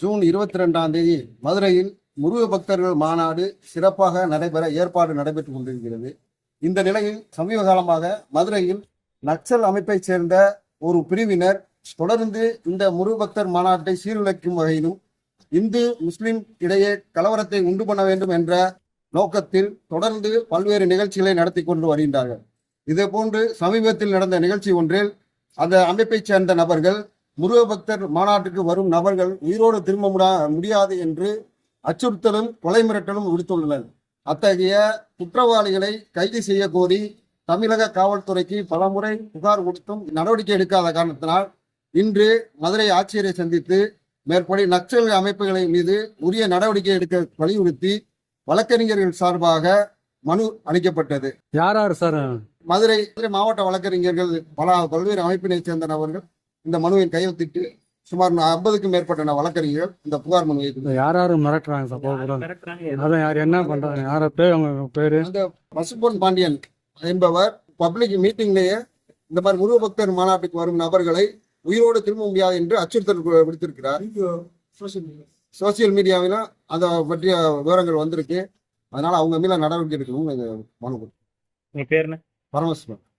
June இருபத்தி ரெண்டாம் தேதி மதுரையில் முருக பக்தர்கள் மாநாடு சிறப்பாக நடைபெற ஏற்பாடு நடைபெற்றுக் கொண்டிருக்கிறது. இந்த நிலையில் சமீப காலமாக மதுரையில் நக்சல் அமைப்பைச் சேர்ந்த ஒரு பிரிவினர் தொடர்ந்து இந்த முருக பக்தர் மாநாட்டை சீர்குலைக்கும் வகையிலும் இந்து முஸ்லிம் இடையே கலவரத்தை உண்டு பண்ண வேண்டும் என்ற நோக்கத்தில் தொடர்ந்து பல்வேறு நிகழ்ச்சிகளை நடத்தி கொண்டு வருகின்றார்கள். இதே போன்று சமீபத்தில் நடந்த நிகழ்ச்சி ஒன்றில் அந்த அமைப்பைச் சேர்ந்த நபர்கள் முருக பக்தர் மாநாட்டுக்கு வரும் நபர்கள் உயிரோடு திரும்ப முடா- முடியாது என்று அச்சுறுத்தலும் கொலை மிரட்டலும் விடுத்துள்ளனர். அத்தகைய குற்றவாளிகளை கைது செய்ய கோரி தமிழக காவல்துறைக்கு பலமுறை புகார் கொடுத்தும் நடவடிக்கை எடுக்காத காரணத்தினால் இன்று மதுரை ஆட்சியரை சந்தித்து மேற்படி நக்சல் அமைப்புகளை மீது உரிய நடவடிக்கை எடுக்க வலியுறுத்தி வழக்கறிஞர்கள் சார்பாக மனு அளிக்கப்பட்டது. யார் யார் சார்? மதுரை மாவட்ட வழக்கறிஞர்கள் பல பல்வேறு அமைப்பினை சேர்ந்த நபர்கள் இந்த மனுவை கையெழுத்திட்டு சுமார் ஐம்பதுக்கும் மேற்பட்ட வழக்கறிஞர்கள் இந்த புகார் மனுவை யார் யார் மிரட்டுறாங்க சார் அதான் யார் என்ன பண்றாங்க யார பேர் அவங்க பேரு? அந்த பசும்பொன் பாண்டியன் என்பவர் பப்ளிக் மீட்டிங்லேயே இந்த மாதிரி முருக பக்தர் மாநாட்டுக்கு வரும் நபர்களை உயிரோடு திரும்ப முடியாது என்று அச்சுறுத்தல் விடுத்திருக்கிறார். சோசியல் மீடியாவில அதை பற்றிய விவரங்கள் வந்திருக்கு. அதனால அவங்க மேல நடவடிக்கை எடுக்கணும் மனு பேர் என்ன? பரமசிவன்